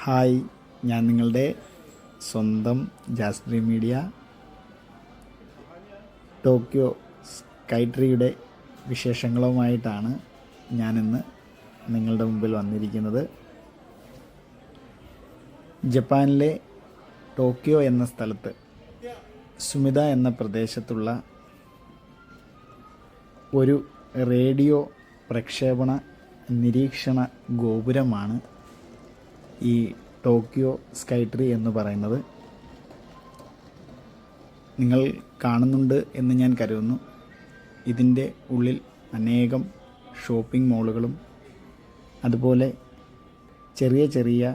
Hi ഞാൻ നിങ്ങളുടെ സ്വന്തം ജാസ്ട്രി മീഡിയ ടോക്കിയോ സ്കൈട്രിയുടെ വിശേഷങ്ങളുമായിട്ടാണ് ഞാനിന്ന് നിങ്ങളുടെ മുമ്പിൽ വന്നിരിക്കുന്നത്. ജപ്പാനിലെ ടോക്കിയോ എന്ന സ്ഥലത്ത് സുമിത എന്ന പ്രദേശത്തുള്ള ഒരു റേഡിയോ പ്രക്ഷേപണ നിരീക്ഷണ ഗോപുരമാണ് ഈ ടോക്കിയോ സ്കൈ ട്രീ എന്ന് പറയുന്നത് നിങ്ങൾ കാണുന്നുണ്ട് എന്ന് ഞാൻ കരുതുന്നു. ഇതിന്റെ ഉള്ളിൽ അനേകം ഷോപ്പിംഗ് മോളുകളും അതുപോലെ ചെറിയ ചെറിയ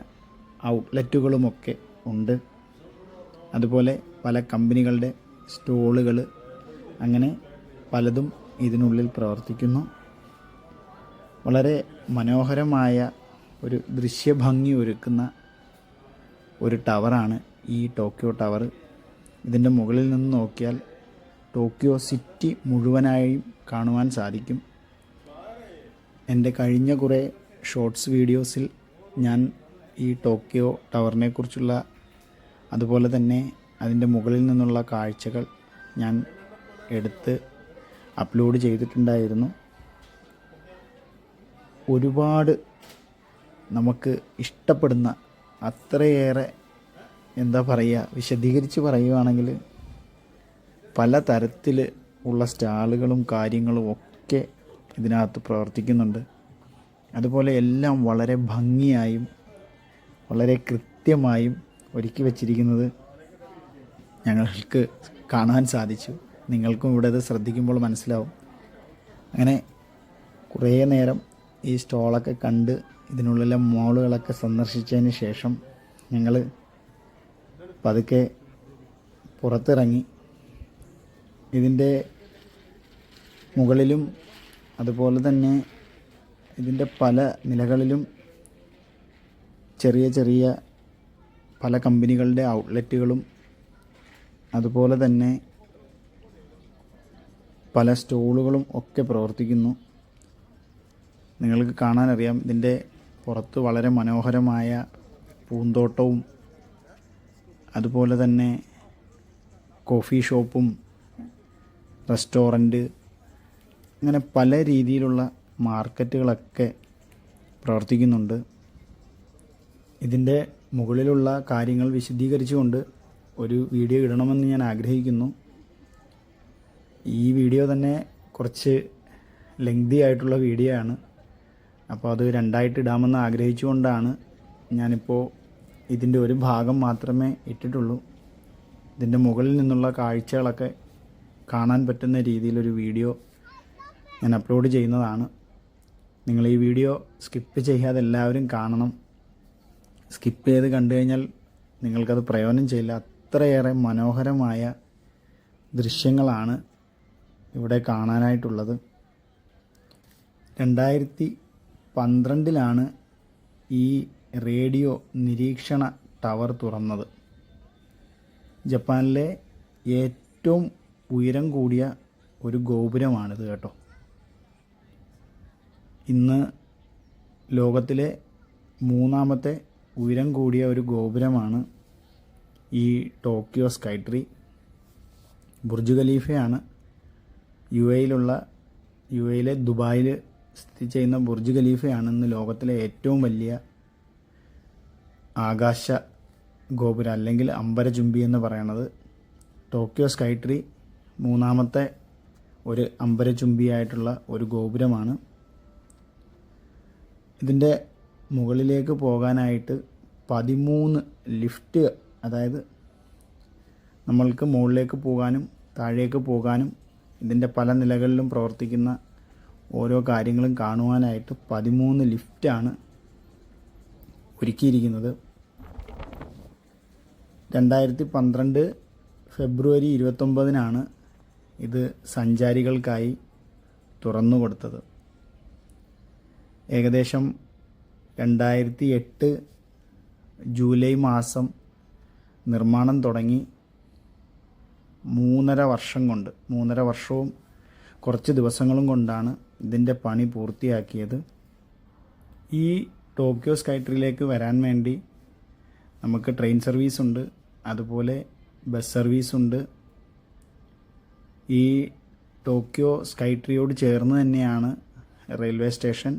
ഔട്ട്ലെറ്റുകളുമൊക്കെ ഉണ്ട്. അതുപോലെ പല കമ്പനികളുടെ സ്റ്റോളുകൾ അങ്ങനെ പലതും ഇതിനുള്ളിൽ പ്രവർത്തിക്കുന്നു. വളരെ മനോഹരമായ ഒരു ദൃശ്യഭംഗി ഒരുക്കുന്ന ഒരു ടവറാണ് ഈ ടോക്കിയോ ടവർ. ഇതിന്റെ മുകളിൽ നിന്ന് നോക്കിയാൽ ടോക്കിയോ സിറ്റി മുഴുവനായും കാണുവാൻ സാധിക്കും. എന്റെ കഴിഞ്ഞ കുറേ ഷോർട്സ് വീഡിയോസിൽ ഞാൻ ഈ ടോക്കിയോ ടവറിനെ കുറിച്ചുള്ള അതുപോലെ തന്നെ അതിന്റെ മുകളിൽ നിന്നുള്ള കാഴ്ചകൾ ഞാൻ എടുത്ത് അപ്ലോഡ് ചെയ്തിട്ടുണ്ടായിരുന്നു. ഒരുപാട് നമുക്ക് ഇഷ്ടപ്പെടുന്ന അത്രയേറെ എന്താ പറയുക വിശദീകരിച്ച് പറയുകയാണെങ്കിൽ പല തരത്തിൽ ഉള്ള സ്റ്റാളുകളും കാര്യങ്ങളും ഒക്കെ ഇതിനകത്ത് പ്രവർത്തിക്കുന്നുണ്ട്. അതുപോലെ എല്ലാം വളരെ ഭംഗിയായും വളരെ കൃത്യമായും ഒരുക്കി വച്ചിരിക്കുന്നത് ഞങ്ങൾക്ക് കാണാൻ സാധിച്ചു. നിങ്ങൾക്കും ഇവിടെ ഇത് ശ്രദ്ധിക്കുമ്പോൾ മനസ്സിലാവും. അങ്ങനെ കുറേ നേരം ഈ സ്റ്റോളൊക്കെ കണ്ട് ഇതിനുള്ളിലെ മോളുകളൊക്കെ സന്ദർശിച്ചതിന് ശേഷം ഞങ്ങൾ പതുക്കെ പുറത്തിറങ്ങി. ഇതിന്റെ മുകളിലും അതുപോലെ തന്നെ ഇതിന്റെ പല നിലകളിലും ചെറിയ ചെറിയ പല കമ്പനികളുടെ ഔട്ട്ലെറ്റുകളും അതുപോലെ തന്നെ പല സ്റ്റോളുകളും ഒക്കെ പ്രവർത്തിക്കുന്നു. നിങ്ങൾക്ക് കാണാനറിയാം ഇതിന്റെ പുറത്ത് വളരെ മനോഹരമായ പൂന്തോട്ടവും അതുപോലെ തന്നെ കോഫി ഷോപ്പും റെസ്റ്റോറന്റ് അങ്ങനെ പല രീതിയിലുള്ള മാർക്കറ്റുകളൊക്കെ പ്രവർത്തിക്കുന്നുണ്ട്. ഇതിന്റെ മുകളിലുള്ള കാര്യങ്ങൾ വിശദീകരിച്ചുകൊണ്ട് ഒരു വീഡിയോ ഇടണമെന്ന് ഞാൻ ആഗ്രഹിക്കുന്നു. ഈ വീഡിയോ തന്നെ കുറച്ച് ലെങ്തി ആയിട്ടുള്ള വീഡിയോ ആണ്. അപ്പോൾ അത് രണ്ടായിട്ട് ഇടാമെന്ന് ആഗ്രഹിച്ചുകൊണ്ടാണ് ഞാനിപ്പോൾ ഇതിന്റെ ഒരു ഭാഗം മാത്രമേ ഇട്ടിട്ടുള്ളൂ. ഇതിന്റെ മുകളിൽ നിന്നുള്ള കാഴ്ചകളൊക്കെ കാണാൻ പറ്റുന്ന രീതിയിലൊരു വീഡിയോ ഞാൻ അപ്ലോഡ് ചെയ്യുന്നതാണ്. നിങ്ങൾ ഈ വീഡിയോ സ്കിപ്പ് ചെയ്യാതെ എല്ലാവരും കാണണം. സ്കിപ്പ് ചെയ്ത് കണ്ടു കഴിഞ്ഞാൽ നിങ്ങൾക്കത് പ്രയോജനം ചെയ്യില്ല. അത്രയേറെ മനോഹരമായ ദൃശ്യങ്ങളാണ് ഇവിടെ കാണാനായിട്ടുള്ളത്. രണ്ടായിരത്തി പന്ത്രണ്ടിലാണ് ഈ റേഡിയോ നിരീക്ഷണ ടവർ തുറന്നത്. ജപ്പാനിലെ ഏറ്റവും ഉയരം കൂടിയ ഒരു ഗോപുരമാണിത് കേട്ടോ. ഇന്ന് ലോകത്തിലെ മൂന്നാമത്തെ ഉയരം കൂടിയ ഒരു ഗോപുരമാണ് ഈ ടോക്കിയോ സ്കൈട്രി. ബുർജ് ഖലീഫയാണ് യു എയിലുള്ള യു എയിലെ ദുബായിൽ സ്ഥിതി ചെയ്യുന്ന ബുർജ് ഖലീഫയാണ് ഇന്ന് ലോകത്തിലെ ഏറ്റവും വലിയ ആകാശ ഗോപുരം അല്ലെങ്കിൽ അമ്പരചുംബി എന്ന് പറയുന്നത് ടോക്കിയോ സ്കൈ ട്രീ മൂന്നാമത്തെ ഒരു അമ്പരചുംബിയായിട്ടുള്ള ഒരു ഗോപുരമാണ്. ഇതിന്റെ മുകളിലേക്ക് പോകാനായിട്ട് പതിമൂന്ന് ലിഫ്റ്റ് അതായത് നമ്മൾക്ക് മുകളിലേക്ക് പോകാനും താഴേക്ക് പോകാനും ഇതിന്റെ പല നിലകളിലും പ്രവർത്തിക്കുന്ന ഓരോ കാര്യങ്ങളും കാണുവാനായിട്ട് പതിമൂന്ന് ലിഫ്റ്റാണ് ഒരുക്കിയിരിക്കുന്നത്. രണ്ടായിരത്തി പന്ത്രണ്ട് ഫെബ്രുവരി ഇരുപത്തൊമ്പതിനാണ് ഇത് സഞ്ചാരികൾക്കായി തുറന്നു കൊടുത്തത്. ഏകദേശം രണ്ടായിരത്തി എട്ട് ജൂലൈ മാസം നിർമ്മാണം തുടങ്ങി മൂന്നര വർഷം കൊണ്ട് മൂന്നര വർഷവും കുറച്ച് ദിവസങ്ങളും കൊണ്ടാണ് ഇതിന്റെ പണി പൂർത്തിയാക്കിയത് ഈ ടോക്കിയോ സ്കൈട്രിയിലേക്ക് വരാൻ വേണ്ടി നമുക്ക് ട്രെയിൻ സർവീസ് ഉണ്ട് അതുപോലെ ബസ് സർവീസ് ഉണ്ട്. ഈ ടോക്കിയോ സ്കൈ ട്രീയോട് ചേർന്ന് തന്നെയാണ് റെയിൽവേ സ്റ്റേഷൻ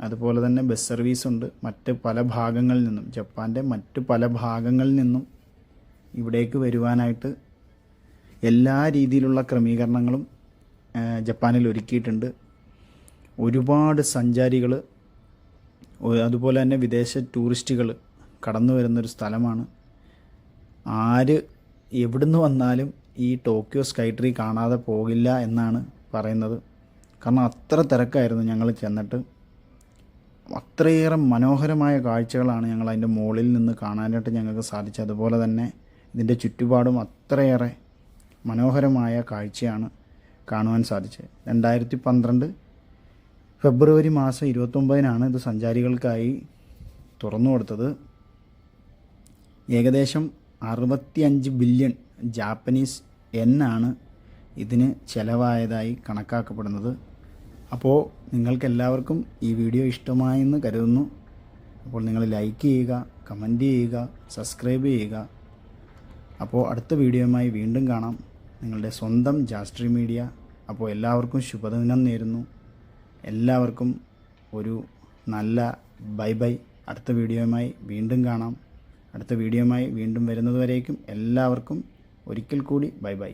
അതുപോലെ തന്നെ ബസ് സർവീസ് ഉണ്ട് മറ്റ് പല ഭാഗങ്ങളിൽ നിന്നും. ജപ്പാന്റെ മറ്റ് പല ഭാഗങ്ങളിൽ നിന്നും ഇവിടേക്ക് വരുവാനായിട്ട് എല്ലാ രീതിയിലുള്ള ക്രമീകരണങ്ങളും ജപ്പാനിൽ ഒരുക്കിയിട്ടുണ്ട്. ഒരുപാട് സഞ്ചാരികൾ അതുപോലെ തന്നെ വിദേശ ടൂറിസ്റ്റുകൾ കടന്നു വരുന്നൊരു സ്ഥലമാണ്. ആര് എവിടുന്ന് വന്നാലും ഈ ടോക്കിയോ സ്കൈ ട്രീ കാണാതെ പോകില്ല എന്നാണ് പറയുന്നത്. കാരണം അത്ര തിരക്കായിരുന്നു ഞങ്ങൾ ചെന്നിട്ട്. അത്രയേറെ മനോഹരമായ കാഴ്ചകളാണ് ഞങ്ങൾ അതിന്റെ മുകളിൽ നിന്ന് കാണാനായിട്ട് ഞങ്ങൾക്ക് സാധിച്ചത്. അതുപോലെ തന്നെ ഇതിന്റെ ചുറ്റുപാടും അത്രയേറെ മനോഹരമായ കാഴ്ചയാണ് കാണുവാൻ സാധിച്ചത്. രണ്ടായിരത്തി പന്ത്രണ്ട് ഫെബ്രുവരി മാസം ഇരുപത്തൊമ്പതിനാണ് ഇത് സഞ്ചാരികൾക്കായി തുറന്നു കൊടുത്തത്. ഏകദേശം അറുപത്തിയഞ്ച് ബില്യൺ ജാപ്പനീസ് എന്നാണ് ഇതിന് ചിലവായതായി കണക്കാക്കപ്പെടുന്നത്. അപ്പോൾ നിങ്ങൾക്കെല്ലാവർക്കും ഈ വീഡിയോ ഇഷ്ടമായെന്ന് കരുതുന്നു. അപ്പോൾ നിങ്ങൾ ലൈക്ക് ചെയ്യുക കമന്റ് ചെയ്യുക സബ്സ്ക്രൈബ് ചെയ്യുക. അപ്പോൾ അടുത്ത വീഡിയോയുമായി വീണ്ടും കാണാം. നിങ്ങളുടെ സ്വന്തം ജാസ്ട്രി മീഡിയ. അപ്പോൾ എല്ലാവർക്കും ശുഭദിനം നേരുന്നു. എല്ലാവർക്കും ഒരു നല്ല ബൈ ബൈ. അടുത്ത വീഡിയോയുമായി വീണ്ടും കാണാം. അടുത്ത വീഡിയോയുമായി വീണ്ടും വരുന്നതുവരേക്കും എല്ലാവർക്കും ഒരിക്കൽ കൂടി ബൈ ബൈ.